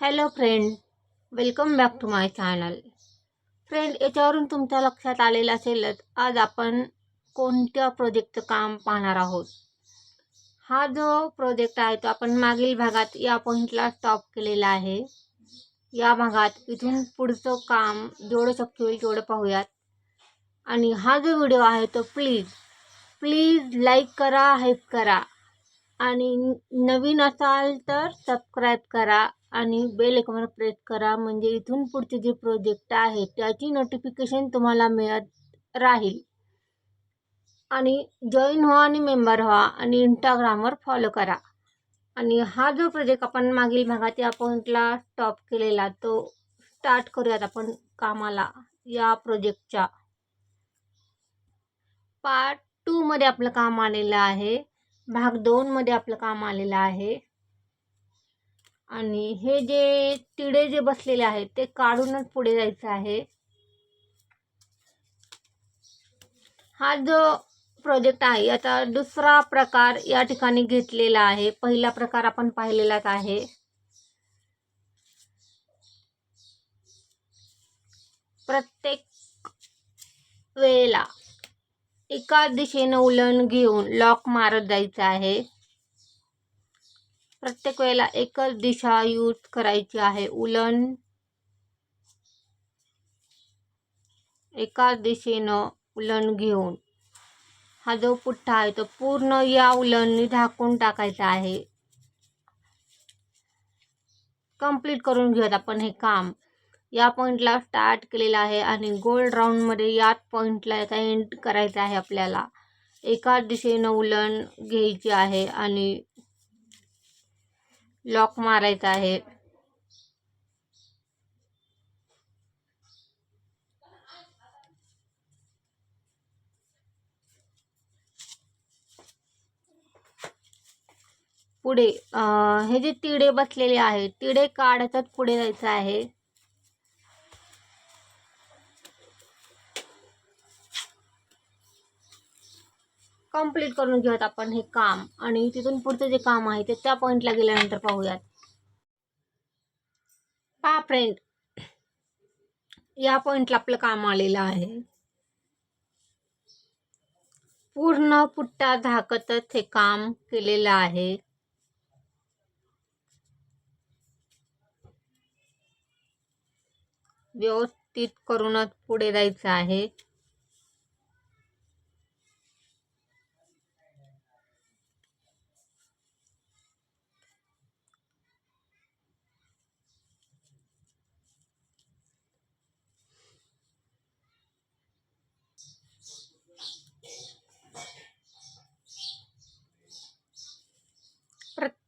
Hello friend welcome back to my channel friend याच्यावरून तुमच्या लक्षात आलेलं असेलच आज आपण कोणत्या प्रोजेक्टचं काम पाहणार आहोत? हा जो प्रोजेक्ट आहे तो आपण मागील भागात या पॉईंटला स्टॉप केलेला आहे. या भागात इथून पुढचं काम जेवढं शक्य होईल तेवढं पाहूयात. आणि हा जो व्हिडिओ आहे तो प्लीज प्लीज लाईक करा हेल्प करा. आणि नवीन असाल तर सबस्क्राईब करा. आणि बेल आयकॉनवर प्रेस करा. म्हणजे इथून पुढचे जे प्रोजेक्ट आहे त्याची नोटिफिकेशन तुम्हाला मिळत राहील. आणि जॉईन व्हा आणि मेंबर व्हा आणि इंस्टाग्रामवर फॉलो करा. आणि हा जो प्रोजेक्ट आपण मागील भागात या पॉईंटला स्टॉप केलेला तो स्टार्ट करूयात आपण कामाला या प्रोजेक्टच्या पार्ट टूमध्ये आपलं काम आलेलं आहे. भाग दोनमध्ये आपलं काम आलेलं आहे. आणि हे जे तिडे जे बसलेले आहेत ते काढूनच पुढे जायचं आहे. हा जो प्रोजेक्ट आहे याचा दुसरा प्रकार या ठिकाणी घेतलेला आहे. पहिला प्रकार आपण पाहिलेलाच आहे. प्रत्येक वेळेला एका दिशेनं उलण घेऊन लॉक मारत जायचं आहे. प्रत्येक वेळेला एकच दिशा यूज करायची आहे. उलण एकाच दिशेनं उलण घेऊन. हा जो पुठ्ठा आहे तो पूर्ण या उलननी झाकून टाकायचा आहे. कंप्लीट करून घेऊयात आपण हे काम. या पॉईंटला स्टार्ट केलेलं आहे आणि गोल्ड राऊंडमध्ये याच पॉईंटला याचा एंड करायचा आहे आपल्याला. एकाच दिशेनं उलण घ्यायची आहे आणि लॉक मारायचा आहे. पुढे हे जे तिडे बसलेले आहेत तिडे काढतात पुढे जायचं आहे. कंप्लीट करून घेऊयात आपण हे काम. आणि तिथून पुढचं जे काम आहे ते त्या पॉईंटला गेल्यानंतर पाहूयात. पा फ्रेंड या पॉईंटला आपलं काम आलेलं आहे. पूर्ण पुट्टा झाकतच हे काम केलेलं आहे. व्यवस्थित करूनच पुढे जायचं आहे.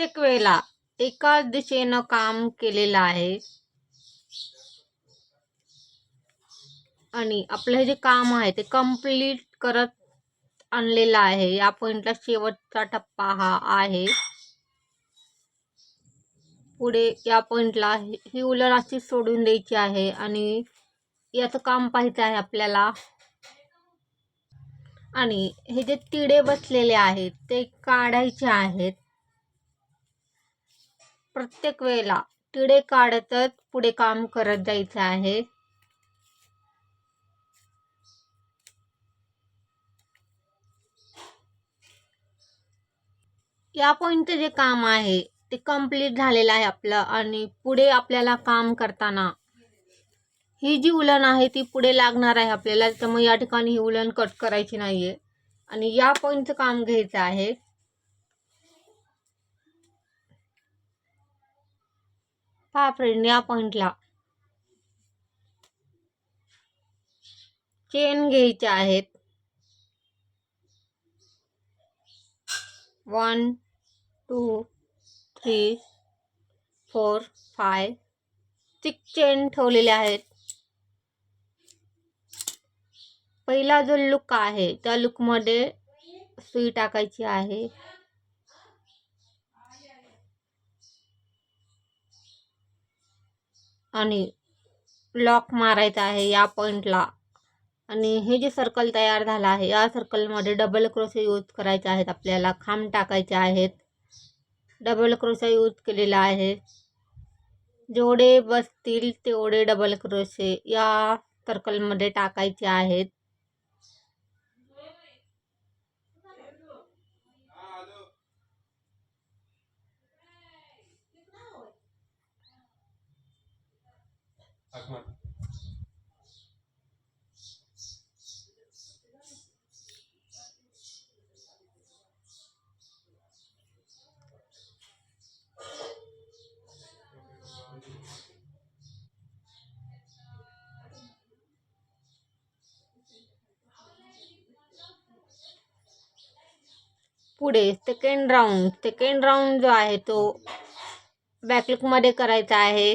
प्रत्येक वेळेला एकाच दिशेनं काम केलेलं आहे. आणि आपलं हे जे काम आहे ते कंप्लीट करत आणलेलं आहे. या पॉईंटला शेवटचा टप्पा हा आहे. पुढे या पॉईंटला ही उलण अशी सोडून द्यायची आहे आणि याचं काम पाहायचं आहे आपल्याला. आणि हे जे तिडे बसलेले आहेत ते काढायचे आहेत. प्रत्येक वेळेला तिडे काढतच पुढे काम करत जायचं आहे. या पॉईंटचं जे काम आहे ते कंप्लीट झालेलं आहे आपलं आणि पुढे आपल्याला काम करताना ही जी उलण आहे ती पुढे लागणार आहे आपल्याला. त्यामुळे या ठिकाणी ही उलन कट करायची नाही आहे आणि या पॉईंटचं काम घ्यायचं आहे. पहा फ्रेंड या पॉईंटला चेन घ्यायचे आहेत. One two three four five six chain ठेवलेले आहेत. पहिला जो लुक आहे त्या लुकमध्ये सुई टाकायची आहे. आणि लॉक मारायचा आहे या पॉईंटला आणि हे जे सर्कल तयार झालं आहे या सर्कलमध्ये डबल क्रोशे यूज करायचे आहेत आपल्याला. खांब टाकायचे आहेत. डबल क्रोशा यूज केलेला आहे. जेवढे बसतील तेवढे डबल क्रोशे या सर्कलमध्ये टाकायचे आहेत. पुढे सेकंड राऊंड सेकंड जो आहे तो बॅकलुकमध्ये करायचा आहे.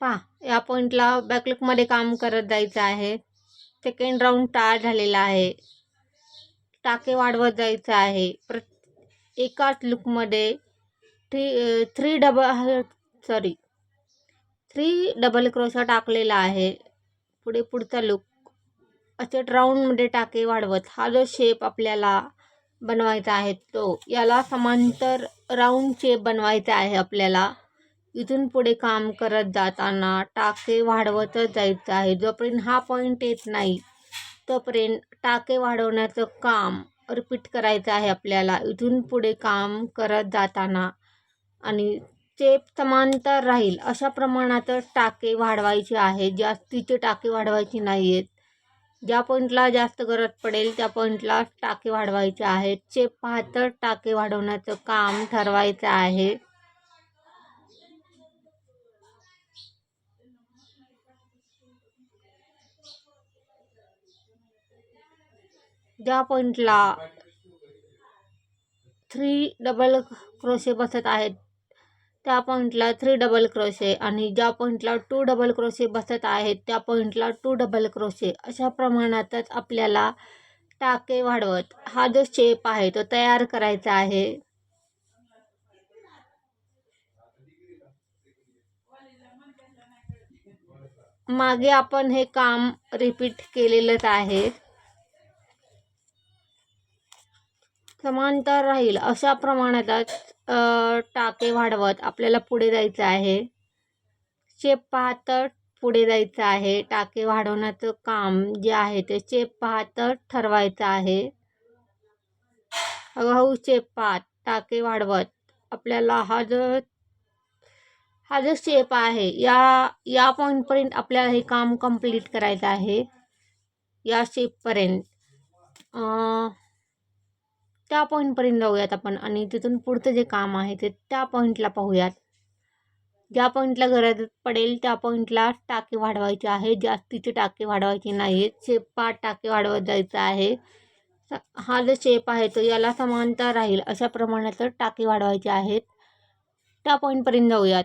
पहा या पॉईंटला बॅकलुकमध्ये काम करत जायचं आहे. सेकंड राऊंड टाळ झालेला आहे. टाके वाढवत जायचं आहे. प्र एकाच लुकमध्ये three three double sorry three double crochet टाकलेला आहे. पुढे पुढचा लुक असे राऊंडमध्ये टाके वाढवत हा जो शेप आपल्याला बनवायचा आहे तो याला समांतर राऊंड शेप बनवायचा आहे आपल्याला. इथून पुढे काम करत जाताना टाके वाढवतच जायचं आहे. जोपर्यंत हा पॉईंट येत नाही तोपर्यंत टाके वाढवण्याचं काम रिपीट करायचं आहे आपल्याला. इथून पुढे काम करत जाताना आणि चेप समांतर राहील. अशा प्रमाणातच टाके वाढवायचे आहे जास्तीचे टाके वाढवायचे नाही आहेत ज्या पॉईंटला जास्त गरज पडेल त्या पॉईंटला टाके वाढवायचे आहेत. चेप पाहतच टाके वाढवण्याचं काम ठरवायचं आहे. ज्या पॉईंटला थ्री डबल क्रोशे बसत आहेत. त्या पॉईंटला थ्री डबल क्रोशे आणि ज्या पॉईंटला टू डबल क्रोशे बसत आहेत त्या पॉईंटला टू डबल क्रोशे अशा प्रमाणातच आपल्याला टाके वाढवत. हा जो शेप आहे तो तयार करायचा आहे. मागे आपण हे काम रिपीट केलेलंच आहे. समांतर राहील अशा प्रमाणातच टाके वाढवत आपल्याला पुढे जायचं आहे. शेप पाहत पुढे जायचं आहे. टाके वाढवण्याचं काम जे आहे ते शेप पाहतं ठरवायचं आहे. हळूहळू शेप पाहत टाके वाढवत. आपल्याला हा जो हा जो शेप आहे या या पॉईंटपर्यंत आपल्याला हे काम कंप्लीट करायचं आहे. या शेपपर्यंत त्या पॉईंटपर्यंत जाऊयात आपण आणि तिथून पुढचं जे काम आहे ते त्या पॉईंटला पाहूयात. ज्या पॉईंटला गरज पडेल त्या पॉईंटला टाके वाढवायचे आहे जास्तीचे टाके वाढवायचे नाही आहेत शेपात टाके वाढवत जायचं आहे. हा जो शेप आहे तो याला समानता राहील अशा प्रमाणात टाके वाढवायचे आहेत. त्या पॉईंटपर्यंत जाऊयात.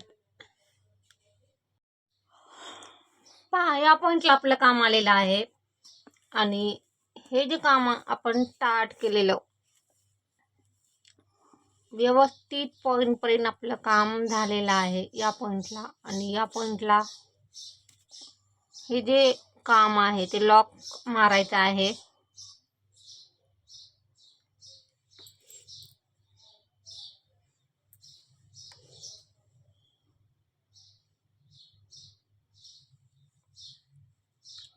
पहा या पॉईंटला आपलं काम आलेलं आहे. आणि हे जे काम आपण स्टार्ट केलेलं व्यवस्थित पॉईंटपर्यंत आपलं काम झालेलं आहे या पॉईंटला आणि या पॉईंटला हे जे काम आहे ते लॉक मारायचं आहे.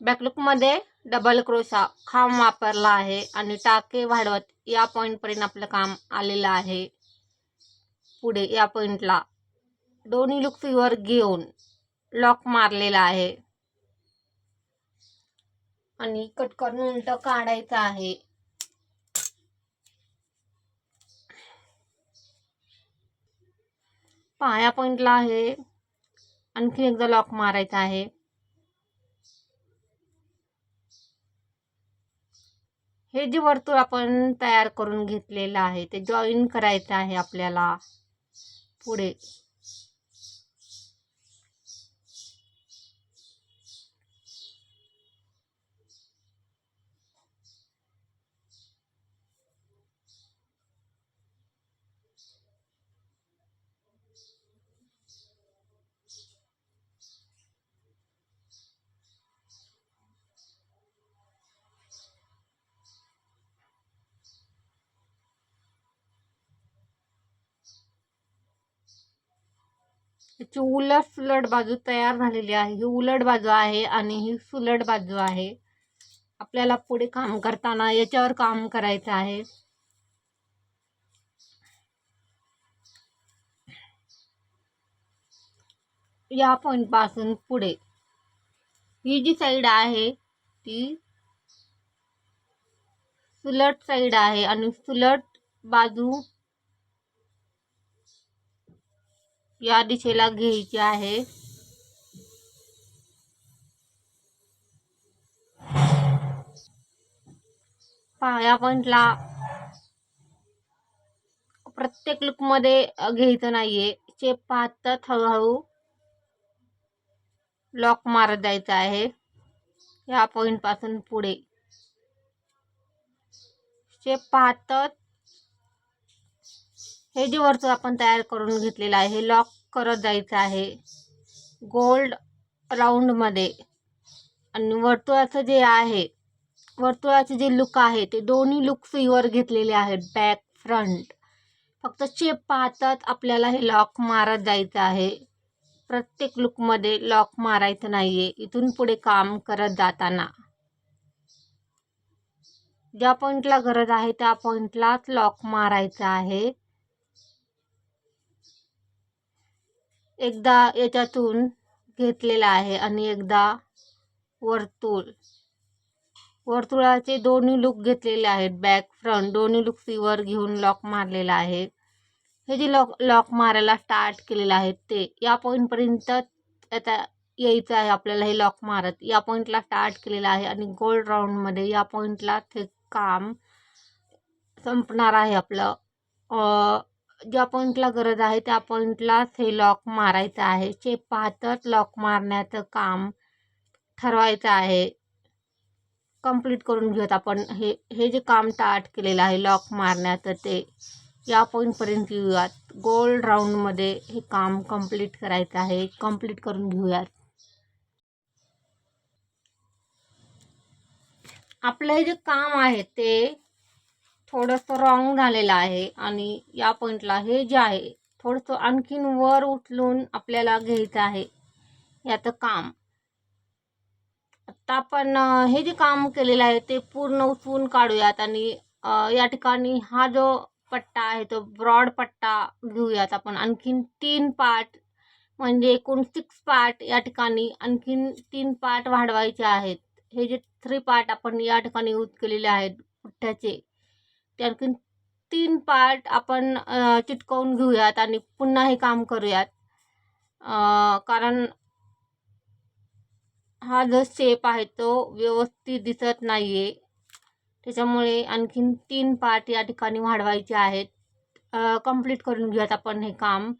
बॅकलुकमध्ये डबल क्रोशा खांब वापरला आहे आणि टाके वाढवत या पॉईंटपर्यंत आपलं काम आलेलं आहे. पुढे या पॉईंटला दोन्ही लुक फिवर घेऊन लॉक मारलेला आहे. आणि कट करून उलट काढायचं आहे. पाया पॉईंटला आहे. आणखी एकदा लॉक मारायचा आहे. हे जे वर्तुळ आपण तयार करून घेतलेलं आहे ते जॉईन करायचं आहे आपल्याला. पुढे याची उलट सुलट बाजू तयार झालेली आहे. ही उलट बाजू आहे आणि ही सुलट बाजू आहे. आपल्याला पुढे काम करताना याच्यावर काम करायचं आहे. या पॉईंटपासून पुढे. ही जी साईड आहे ती सुलट साईड आहे आणि सुलट बाजू या दिशेला घ्यायची आहे. पाया पॉइंटला प्रत्येक लुकमध्ये घ्यायचं नाहीये. चेप पाहतात हळूहळू लॉक मारत जायचं आहे. या पॉइंटपासून पुढे. शेप पाहतात हे जे वरचं आपण तयार करून घेतलेलं आहे हे लॉक करत जायचं आहे. गोल्ड राऊंडमध्ये आणि वर्तुळाचं जे आहे वर्तुळाचे जे लुक आहे ते दोन्ही लुक्स इवर घेतलेले आहेत बॅक फ्रंट फक्त शेप पाहतात आपल्याला हे लॉक मारत जायचं आहे. प्रत्येक लुकमध्ये लॉक मारायचं नाही आहे इथून पुढे काम करत जाताना. ज्या पॉईंटला गरज आहे त्या पॉईंटलाच लॉक मारायचं आहे. एकदा याच्यातून घेतलेला आहे आणि एकदा वर्तुळ. वर्तुळाचे दोन्ही लुक घेतलेले आहेत. बॅक फ्रंट दोन्ही लुक सीवर घेऊन लॉक मारलेला आहे. हे जे लॉक लॉक मारायला स्टार्ट केलेलं आहे ते या पॉईंटपर्यंत आता यायचं आहे आपल्याला हे लॉक मारत. या पॉईंटला स्टार्ट केलेलं आहे आणि गोल्ड राऊंडमध्ये या पॉईंटला ते काम संपणार आहे आपलं. ज्या पॉईंटला गरज आहे त्या पॉईंटलाच हे लॉक मारायचं आहे. चेप पाहतच लॉक मारण्याचं काम ठरवायचं आहे कंप्लीट करून घेऊयात आपण. हे हे जे काम स्टार्ट केलेलं आहे लॉक मारण्याचं ते या पॉईंटपर्यंत येऊयात. गोल्ड राऊंडमध्ये हे काम कंप्लीट करायचं आहे. कंप्लीट करून घेऊयात. आपलं हे जे काम आहे ते थोडंसं रॉंग झालेलं आहे आणि या पॉईंटला हे जे आहे थोडंसं आणखीन वर उचलून आपल्याला घ्यायचं आहे. याचं काम. आत्ता आपण हे जे काम केलेलं आहे ते पूर्ण उचवून काढूयात आणि या ठिकाणी हा जो पट्टा आहे तो ब्रॉड पट्टा घेऊयात आपण. आणखीन तीन पार्ट म्हणजे एकूण सिक्स पार्ट या ठिकाणी आणखीन तीन पार्ट वाढवायचे आहेत. हे जे थ्री पार्ट आपण या ठिकाणी यूज केलेले आहेत पुठ्ठ्याचे आणखीन तीन पार्ट आपण चिटकवून घेऊयात आणि पुन्हा हे काम करूयात. कारण हा जो शेप आहे तो व्यवस्थित दिसत नाही आहे त्याच्यामुळे आणखीन तीन पार्ट या ठिकाणी वाढवायचे आहेत. कंप्लीट करून घेऊयात आपण हे काम.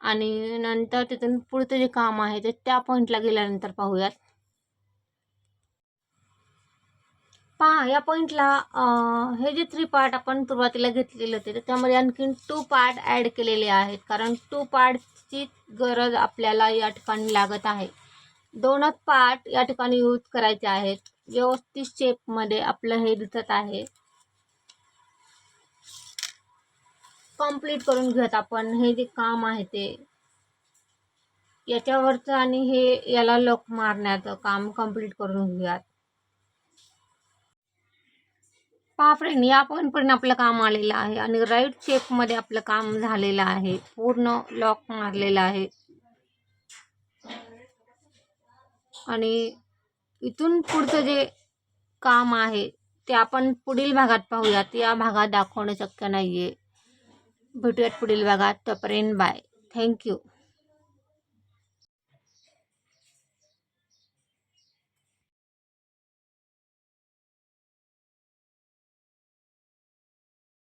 आणि नंतर तिथून पुढचं जे काम आहे ते त्या पॉईंटला गेल्यानंतर पाहूयात. पहा या पॉईंटला हे जे थ्री पार्ट आपण सुरुवातीला घेतलेले होते तर त्यामध्ये आणखीन टू पार्ट ॲड केलेले आहेत. कारण टू पार्टची गरज आपल्याला या ठिकाणी लागत आहे. दोनच पार्ट या ठिकाणी यूज करायचे आहेत. व्यवस्थित शेपमध्ये आपलं हे दिसत आहे. कंप्लीट करून घेऊयात आपण. हे जे काम आहे ते. याच्यावरचं आणि हे याला लोक मारण्याचं काम कंप्लीट करून घेऊयात. पहा फ्रेंड या पण आपलं काम आलेलं आहे. आणि राईट शेपमध्ये आपलं काम झालेलं आहे. पूर्ण लॉक मारलेलं आहे. आणि इथून पुढचं जे काम आहे ते आपण पुढील भागात पाहूयात. या भागात दाखवणं शक्य नाही आहे भेटूयात पुढील भागात. तोपर्यंत बाय थँक्यू